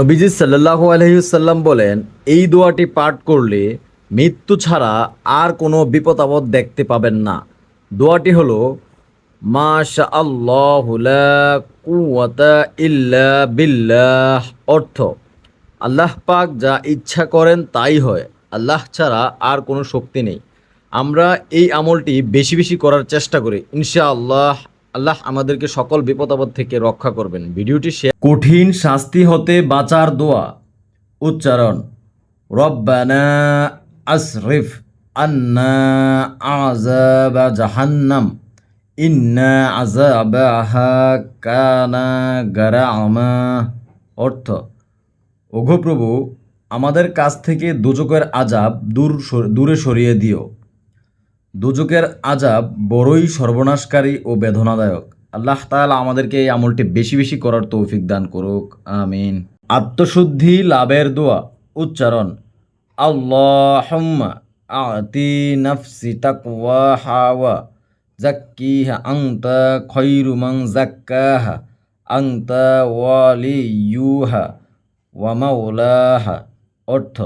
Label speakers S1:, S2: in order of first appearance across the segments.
S1: নবীজি সাল্লাহ আলহিউসাল্লাম বলেন, এই দোয়াটি পাঠ করলে মৃত্যু ছাড়া আর কোনো বিপদ আপদ দেখতে পাবেন না। দোয়াটি হলো মাশা আল্লাহ ইল্লা বিল্লাহ। অর্থ, আল্লাহ পাক যা ইচ্ছা করেন তাই হয়। আল্লাহ ছাড়া আর কোনো শক্তি নেই। আমরা এই আমলটি বেশি বেশি করার চেষ্টা করি, ইনশাআল্লাহ আল্লাহ আমাদেরকে সকল বিপদ আপদ থেকে রক্ষা করবেন। ভিডিওটি শেয়ার কঠিন শাস্তি হতে বাঁচার দোয়া। উচ্চারণ, রব্বানা আসরিফ আন্না আযাবা জাহান্নাম, ইন্না আযাবাহা কানা গারামা অর্থ ওঘো প্রভু, আমাদের কাছ থেকে দুজকের আজাব দূর দূরে সরিয়ে দিও। দুজকের আজাব বড়ই সর্বনাশকারী ও বেদনাদায়ক। আল্লাহ তাআলা আমাদেরকে এই আমলটি বেশি বেশি করার তৌফিক দান করুক। আমিন। আত্মশুদ্ধি লাভের দোয়া, উচ্চারণ, আল্লাহুম্মা আতি নাফসি তাকওয়াহা ওয়া জাক্কিহা আনতা খৈরু মান জাক্কাহা আনতা ওয়ালিয়ুহা ওয়া মাওলাহা। অর্থ,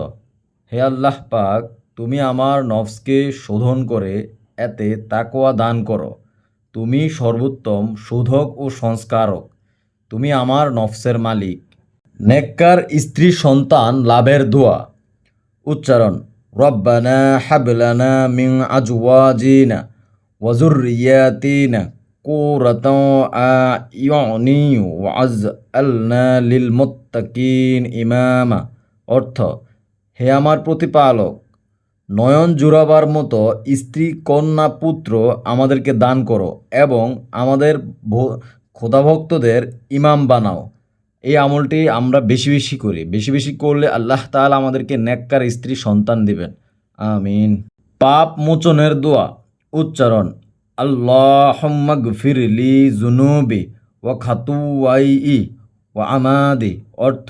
S1: হে আল্লাহ পাক তুমি আমার নফসকে শোধন করে এতে তাকোয়া দান করো। তুমি সর্বোত্তম শোধক ও সংস্কারক। তুমি আমার নফসের মালিক। নেককার স্ত্রী সন্তান লাভের দোয়া। উচ্চারণ, রব্বানা হাবলানা মিন আজওয়াজিনা ওয়াজুররিয়াতিনা কুরাতাও আয়ুনি ওয়াজআলনা লিল মুত্তাকিন ইমামা। অর্থ, হে আমার প্রতিপালক নয়ন জুড়াবার মতো স্ত্রী কন্যা পুত্র আমাদেরকে দান করো এবং আমাদের খোদাভক্তদের ইমাম বানাও। এই আমলটি আমরা বেশি বেশি করি। বেশি বেশি করলে আল্লাহ তাআলা আমাদেরকে নেককার স্ত্রী সন্তান দিবেন। আমিন। পাপ মোচনের দোয়া, উচ্চারণ, আল্লাহুম্মা গফিরলি জুনুবি ওয়া খাতুয়াই ও আমাদি। অর্থ,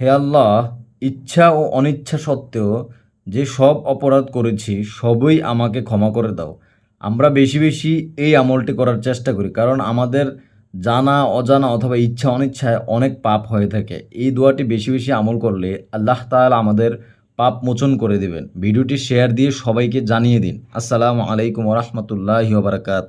S1: হে আল্লাহ, ইচ্ছা ও অনিচ্ছা সত্ত্বেও যে সব অপরাধ করেছি, সবই আমাকে ক্ষমা করে দাও। আমরা বেশি বেশি এই আমলটি করার চেষ্টা করি, কারণ আমাদের জানা, অজানা অথবা ইচ্ছা অনিচ্ছায় অনেক পাপ হয়ে থাকে। এই দোয়াটি বেশি বেশি আমল করলে আল্লাহ তাআলা আমাদের পাপ মোচন করে দিবেন। ভিডিওটি শেয়ার দিয়ে সবাইকে জানিয়ে দিন। আসসালামু আলাইকুম রহমতুল্লাহ বারাকাত।